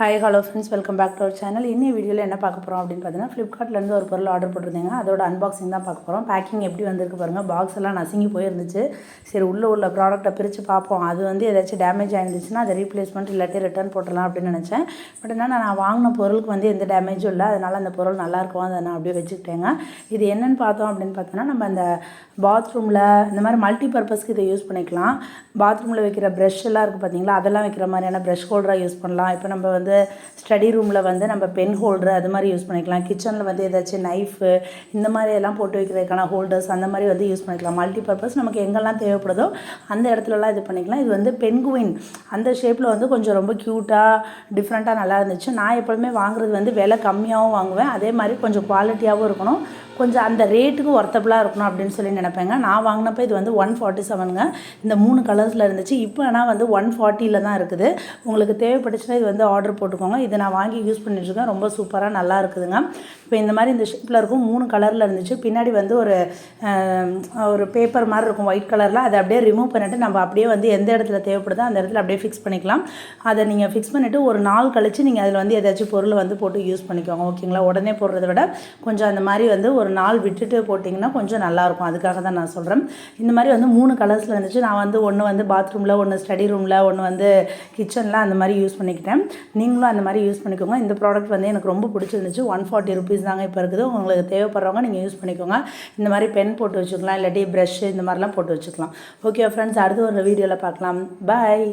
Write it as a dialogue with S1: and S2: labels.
S1: Hi hello friends welcome back to our channel இன்னும் வீடியோவில் என்ன பார்க்க போகிறோம் அப்படின்னு பார்த்தீங்கன்னா ஃப்ளிப்கார்ட்லேருந்து ஒரு பொருள் ஆர்டர் போட்டிருந்தீங்க. அதோட அன்பாக்சிங் தான் பார்க்க போகிறோம் பேக்கிங் எப்படி வந்திருக்கு பாருங்கள் பாக்ஸ் எல்லாம் நசுங்கி போயிருந்துச்சு. சரி உள்ளே உள்ள ப்ராடக்ட்டை பிரித்து பார்ப்போம். அது வந்து ஏதாச்சும் டேமேஜ் ஆயிருந்துச்சுன்னா அதை ரீப்ளேஸ்மெண்ட் இல்லாட்டி ரிட்டர்ன் போட்டுடலாம் அப்படின்னு நினச்சேன். பட் என்ன நான் வாங்கின பொருளுக்கு வந்து எந்த டேமேஜும் இல்லை. அதனால் அந்த பொருள் நல்லா இருக்கும் அதை நான் அப்படியே வச்சுக்கிட்டேங்க. இது என்னென்னு பார்த்தோம் அப்படின்னு பார்த்தோன்னா நம்ம அந்த பாத்ரூமில் இந்த மாதிரி மல்டி பர்பஸ்க்கு இதை யூஸ் பண்ணிக்கலாம். பாத்ரூமில் வைக்கிற ப்ரெஷ் எல்லாம் இருக்குது பார்த்தீங்களா? அதெல்லாம் வைக்கிற மாதிரியான ப்ரெஷ் ஹோல்டராக யூஸ் பண்ணலாம். இப்போ நம்ம வந்து ஸ்டடி ரூமில் வந்து நம்ம பென் ஹோல்டர் அது மாதிரி யூஸ் பண்ணிக்கலாம். கிச்சனில் வந்து ஏதாச்சும் நைஃபு இந்த மாதிரி எல்லாம் போட்டு வைக்கிறதுக்கான ஹோல்டர்ஸ் அந்த மாதிரி வந்து யூஸ் பண்ணிக்கலாம். மல்டி பர்பஸ் நமக்கு எங்கெல்லாம் தேவைப்படுதோ அந்த இடத்துலலாம் இது பண்ணிக்கலாம். இது வந்து பென்குயின் அந்த ஷேப்பில் வந்து கொஞ்சம் ரொம்ப க்யூட்டாக டிஃப்ரெண்ட்டாக நல்லா இருந்துச்சு. நான் எப்பொழுதுமே வாங்குறது வந்து விலை கம்மியாகவும் வாங்குவேன். அதே மாதிரி கொஞ்சம் குவாலிட்டியாகவும் இருக்கணும். கொஞ்சம் அந்த ரேட்டுக்கு ஒர்த்தபுளாக இருக்கணும் அப்படின்னு சொல்லி நினைப்பேங்க. நான் வாங்கினப்போ இது வந்து ஒன் ஃபார்ட்டி செவனுங்க இந்த மூணு கலர்ஸில் இருந்துச்சு. இப்போ ஆனால் வந்து ஒன் ஃபார்ட்டியில் தான் இருக்குது. உங்களுக்கு தேவைப்பட்டுச்சுன்னா இது வந்து ஆர்டர் போட்டுக்கோங்க. இதை நான் வாங்கி யூஸ் பண்ணிட்டுருக்கேன். ரொம்ப சூப்பராக நல்லா இருக்குதுங்க. இப்போ இந்த மாதிரி இந்த ஷேப்பில் இருக்கும் மூணு கலரில் இருந்துச்சு. பின்னாடி வந்து ஒரு ஒரு பேப்பர் மாதிரி இருக்கும் ஒயிட் கலரில் அதை அப்படியே ரிமூவ் பண்ணிவிட்டு நம்ம அப்படியே வந்து எந்த இடத்துல தேவைப்படுதோ அந்த இடத்துல அப்படியே ஃபிக்ஸ் பண்ணிக்கலாம். அதை நீங்கள் ஃபிக்ஸ் பண்ணிவிட்டு ஒரு நாள் கழித்து நீங்கள் அதில் வந்து ஏதாச்சும் பொருள் வந்து போட்டு யூஸ் பண்ணிக்கோங்க. ஓகேங்களா? உடனே போடுறத விட கொஞ்சம் அந்த மாதிரி வந்து ஒரு ஒரு நாள் விட்டுட்டு போட்டிங்கன்னா கொஞ்சம் நல்லாயிருக்கும். அதுக்காக தான் நான் சொல்கிறேன் இந்த மாதிரி வந்து மூணு கலர்ஸில் இருந்துச்சு. நான் வந்து ஒன்று வந்து பாத்ரூமில் ஒன்று ஸ்டடி ரூமில் ஒன்று வந்து கிச்சனில் அந்த மாதிரி யூஸ் பண்ணிக்கிட்டேன். நீங்களும் அந்த மாதிரி யூஸ் பண்ணிக்கோங்க. இந்த ப்ராடக்ட் வந்து எனக்கு ரொம்ப பிடிச்சிருந்துச்சு. ஒன் ஃபார்ட்டி ருபீஸ் தாங்க இப்போ இருக்குது. உங்களுக்கு தேவைப்படுறவங்க நீங்கள் யூஸ் பண்ணிக்கோங்க. இந்த மாதிரி பென் போட்டு வச்சுக்கலாம். இல்லாட்டி ப்ரஷ்ஷு இந்த மாதிரிலாம் போட்டு வச்சுக்கலாம். ஓகே ஃப்ரெண்ட்ஸ் அடுத்து ஒரு வீடியோவில் பார்க்கலாம். பாய்